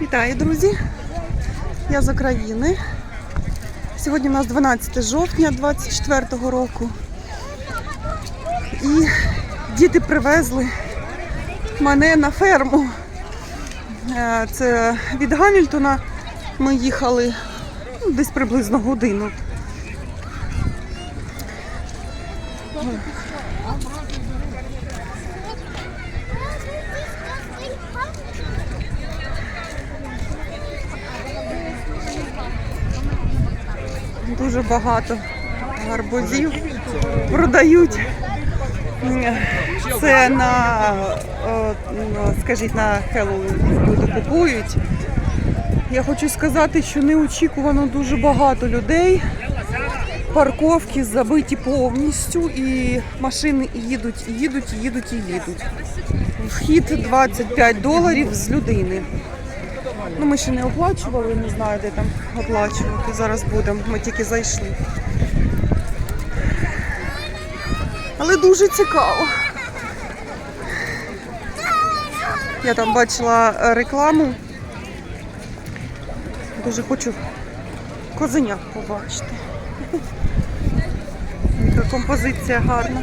Вітаю, друзі! Я з України. Сьогодні у нас 12 жовтня 24 року. І діти привезли мене на ферму. Е, Це від Гамільтона ми їхали ну, десь приблизно годину. Дуже багато гарбузів продають. Це на, скажіть, на Хеллоуін люди купують. Я хочу сказати, що неочікувано дуже багато людей. Парковки забиті повністю і машини їдуть, їдуть, їдуть, і їдуть. Вхід 25 доларів з людини. Ну, ми ще не оплачували, не знаю, де там оплачувати. Зараз будемо. Ми тільки зайшли. Але дуже цікаво. Я там бачила рекламу. Дуже хочу козеня побачити. Яка композиція гарна.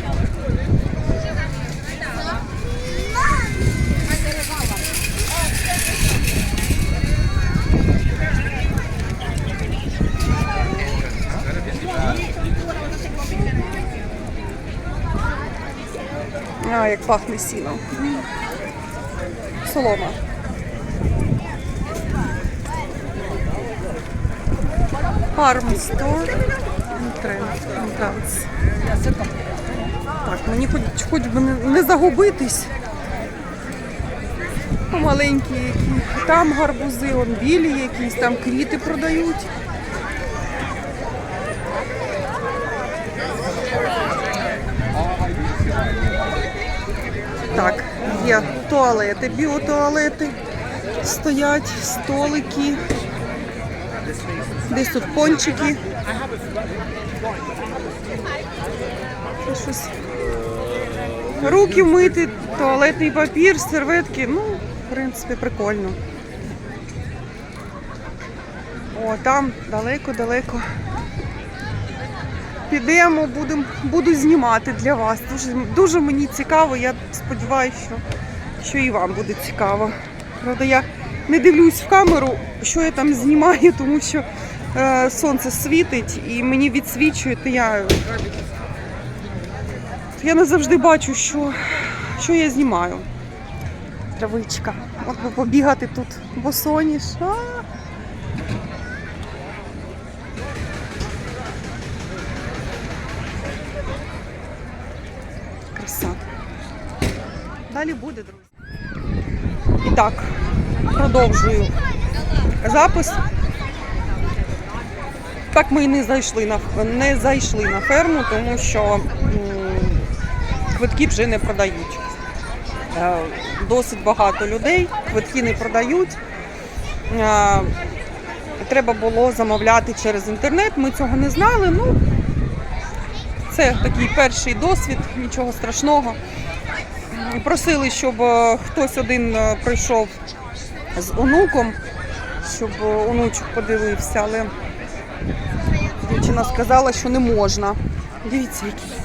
А, як пахне сіном. Солома. Entrance. Так, мені хоч, хоч би не, не загубитись. Маленькі які. Там гарбузи, он білі якісь, там квіти продають. Так, є туалети, біотуалети стоять, столики. Десь тут пончики. Руки мити, туалетний папір, серветки. Ну, в принципі, прикольно. О, там далеко-далеко. Підемо, будем, буду знімати для вас. Дуже, дуже мені цікаво. Я сподіваюся, що, що і вам буде цікаво. Правда, я не дивлюсь в камеру, що я там знімаю, тому що е, сонце світить і мені відсвічує, то я, я не завжди бачу, що, що я знімаю. Травичка. От побігати тут босоніж. А! Далі буде, друзі. І так, продовжую запис. Так ми і не зайшли на не зайшли на ферму, тому що квитки вже не продають. Е, Досить багато людей, квитки не продають. Е, Треба було замовляти через інтернет. Ми цього не знали. Ну, це такий перший досвід, нічого страшного. Просили, щоб е, хтось один е, прийшов з онуком, щоб е, онучок подивився, але дівчина сказала, що не можна. Дивіться, який.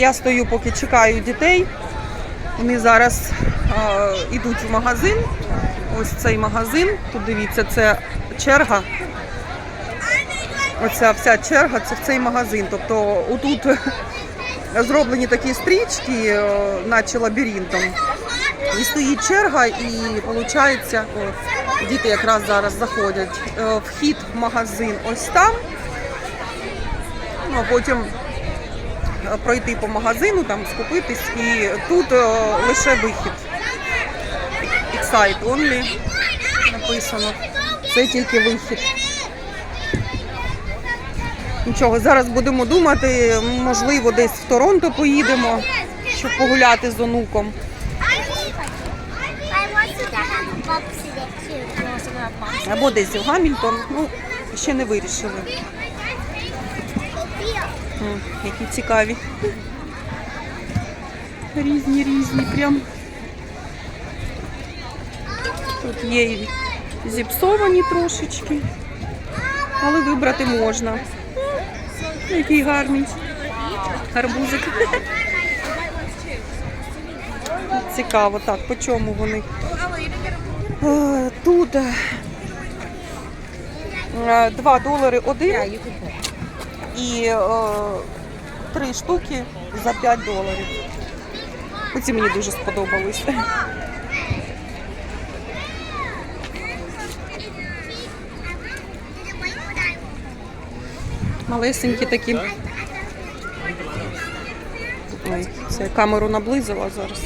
Я стою, поки чекаю дітей. Вони зараз йдуть в магазин. Ось цей магазин. Тут дивіться, це черга. Оця вся черга це в цей магазин. Тобто отут зроблені такі стрічки, е, наче лабіринтом. І стоїть черга, і виходить, діти якраз зараз заходять. Е, Вхід в магазин ось там. Ну, а потім е, пройти по магазину, там скупитись, і тут лише вихід. Excite only написано. Це тільки вихід. Нічого, зараз будемо думати, можливо, десь в Торонто поїдемо, щоб погуляти з онуком. Або десь в Гамільтон. Ну, ще не вирішили. Які цікаві. різні різні прям. Тут є і зіпсовані трошечки, але вибрати можна. Який гарний гарбузик. Цікаво, так, по чому вони? Е, Тут е, 2 долари один і е, три штуки за 5 доларів. Оці мені дуже сподобались. Малесенькі такі. Ой, це я камеру наблизила зараз.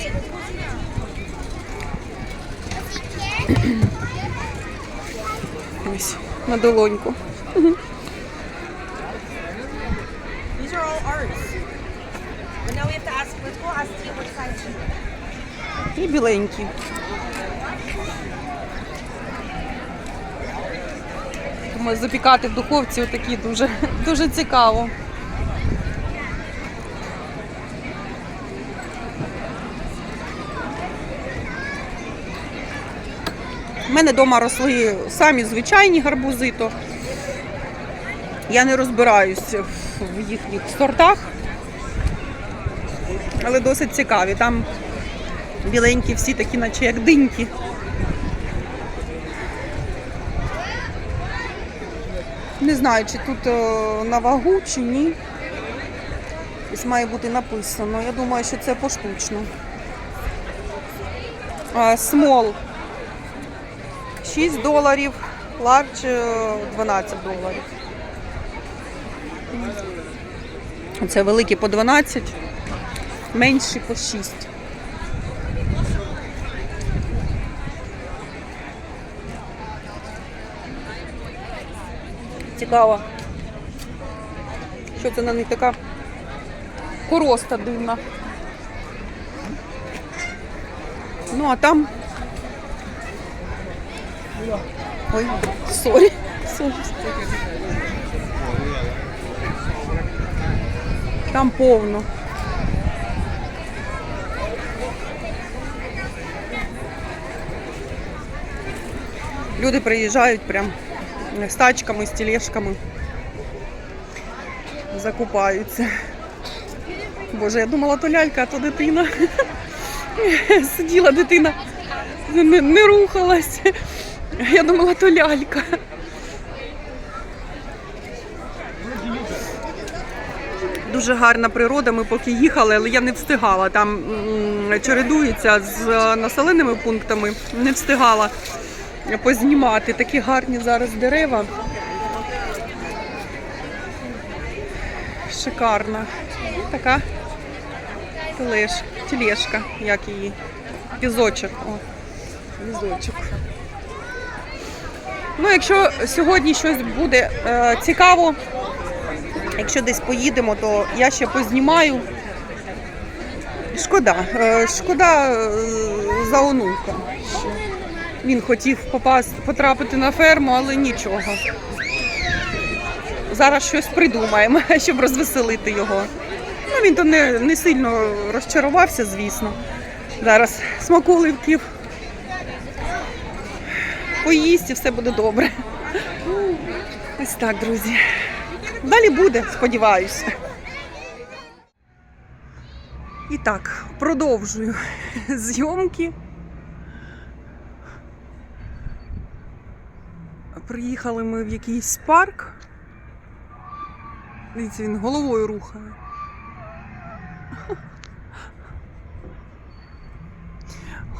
Ось, на долоньку. These are Запікати в духовці отакі дуже, дуже цікаво. У мене вдома росли самі звичайні гарбузи, то я не розбираюся в їхніх сортах, але досить цікаві. Там біленькі всі такі, наче як диньки. Не знаю, чи тут е, на вагу, чи ні. Ось має бути написано. Я думаю, що це поштучно. Е, Смол 6 доларів, ларч е, 12 доларів. Це великі по 12, менші по 6. Цікаво. Що це на них така короста дивна. Ну, а там. Ой, сорі. Сорі. Там повно. Люди приїжджають прям з тачками, з тележками. Закупаються. Боже, я думала, то лялька, а то дитина. Сиділа дитина, не, не рухалась. Я думала, то лялька. Дуже гарна природа, ми поки їхали, але я не встигала. Там чередується з е, населеними пунктами, не встигала познімати. Такі гарні зараз дерева. Шикарна. Така тележ, тележка, як її. Візочок. О, візочок. Ну, якщо сьогодні щось буде е, цікаво, якщо десь поїдемо, то я ще познімаю. Шкода. Е, шкода е, за онуком. Він хотів попасти, потрапити на ферму, але нічого. Зараз щось придумаємо, щоб розвеселити його. Ну, він то не, не сильно розчарувався, звісно. Зараз смаколивків поїсть і все буде добре. Ось так, друзі. Далі буде, сподіваюся. І так, продовжую зйомки. Приїхали ми в якийсь парк. Дивіться, він головою рухає.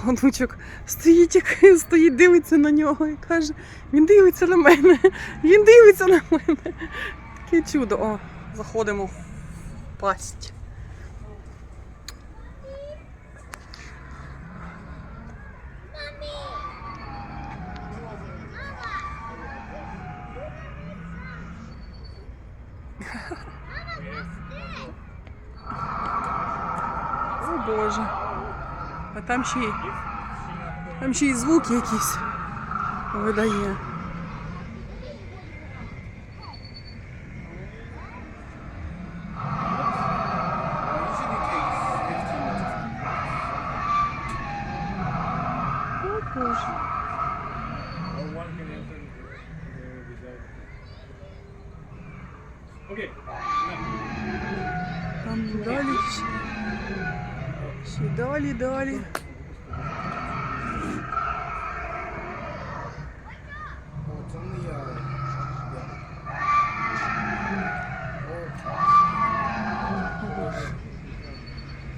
Онучок стоїть, стоїть, дивиться на нього і каже, він дивиться на мене, він дивиться на мене. Таке чудо. О, заходимо в пасть. О Боже. А там ще й там ще й звуки якісь видає. Ще далі, далі. Oh, it's only uh,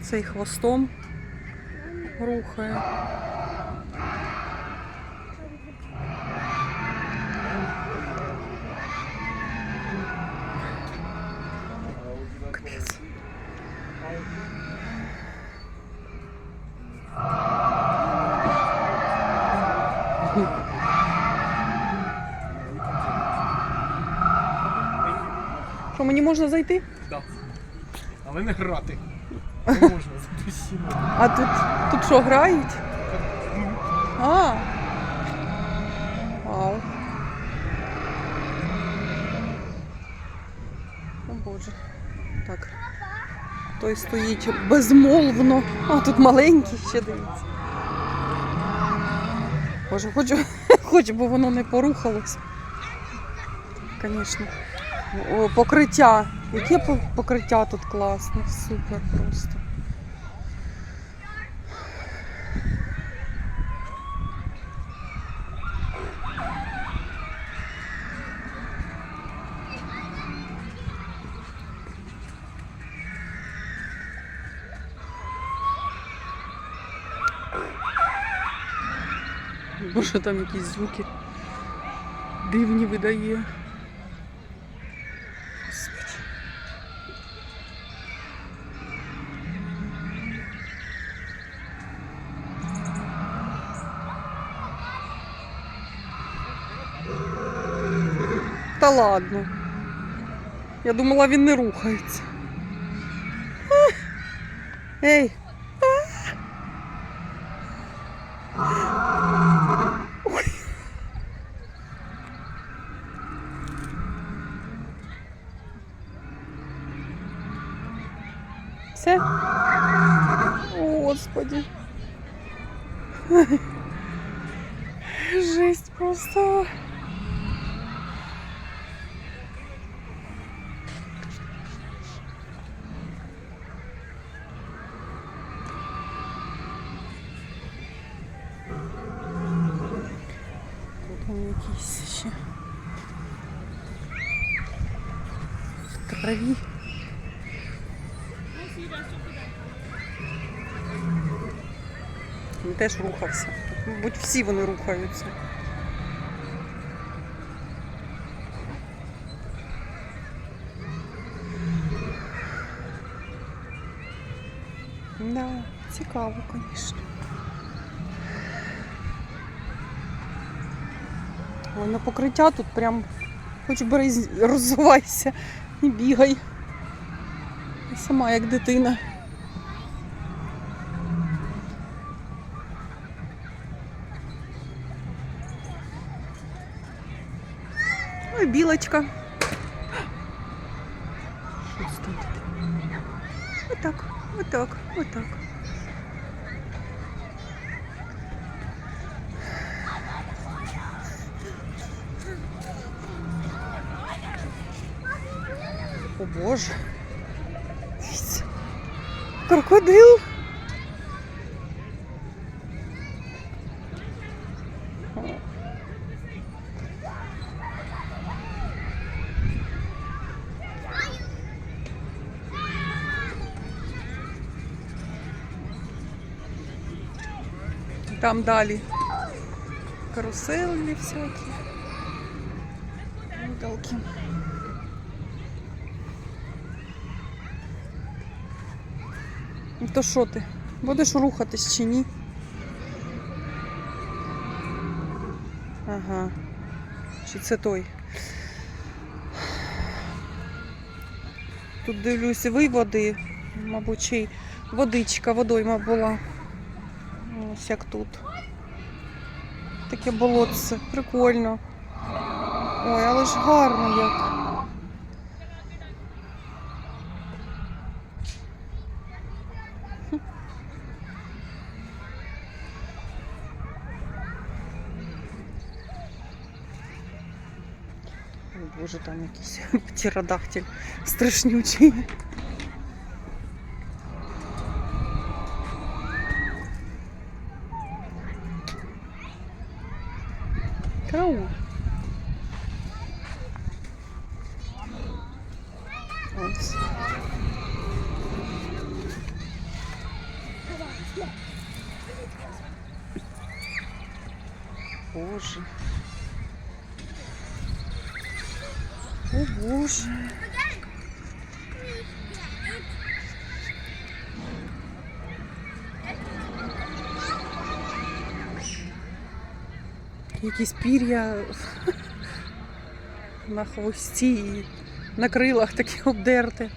Цей хвостом рухає. Що, мені можна зайти? Да. Але не грати. Не можна записімо. А тут, тут що, грають? А. Вау. О Боже. Так. Той стоїть безмолвно. А тут маленький ще дивиться. Боже, хочу, хочу, бо воно не порухалось. Звісно. О, покриття. Яке покриття тут класне, супер просто. Боже, там якісь звуки дивні видає. Та ладно. Я думала, він не рухається. Ей. Все? О, Господи. Жесть просто. Тут он якийсь ще. В траві. Він теж рухався. Мабуть, всі вони рухаються. Да, цікаво, звісно. Але на покриття тут прям хоч бери, розвивайся і бігай. Сама як дитина. Ой, білочка. Що тут. Отак, отак, отак. О боже. Дивіться. Крокодил. Там далі каруселі всякі. Гойдалки. То що ти? Будеш рухатись чи ні? Ага. Чи це той? Тут дивлюся виводи, мабуть, чи водичка, водойма була. Ось як тут. Таке болотце. Прикольно. Ой, але ж гарно як. Боже, там якийсь птеродактиль страшнючий. Караул. Ось. Боже. О боже. Якісь пір'я на хвості і на крилах такі обдерте.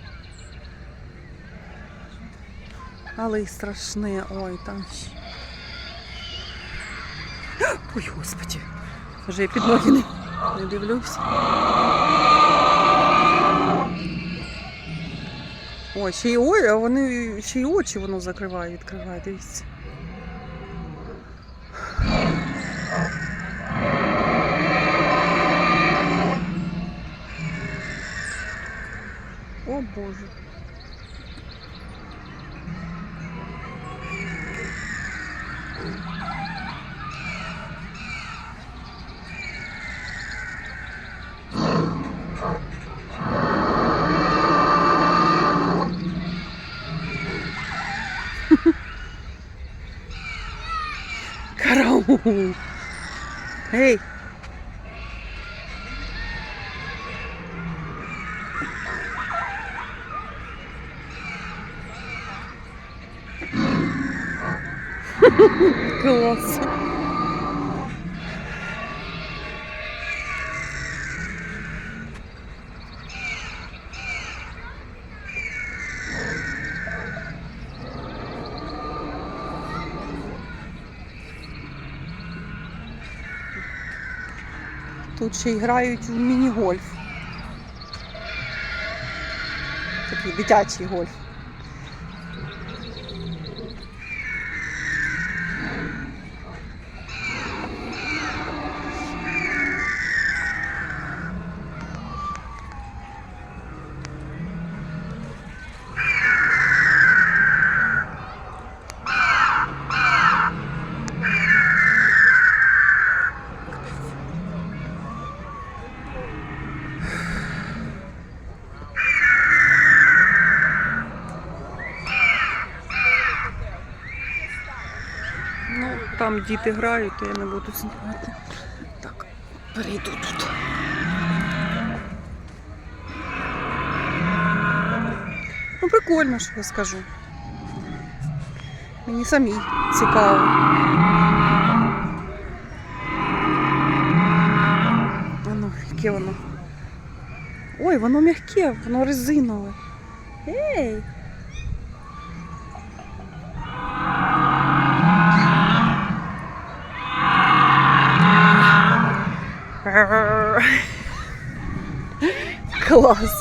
Але й страшне, ой, там. Ой, господи. Вже під ноги не, не дивлюсь. Ой, ще й ой, а вони ще й очі воно закриває, відкриває, дивіться. О Боже. Караул. Эй. Класс. Тут ще й грають в міні-гольф. Такий дитячий гольф. Там діти грають, то я не буду знімати. Так, перейду тут. Ну, прикольно, що я скажу. Мені самій цікаво. Воно, яке воно. Ой, воно м'яке, воно резинове. Ей! Клас.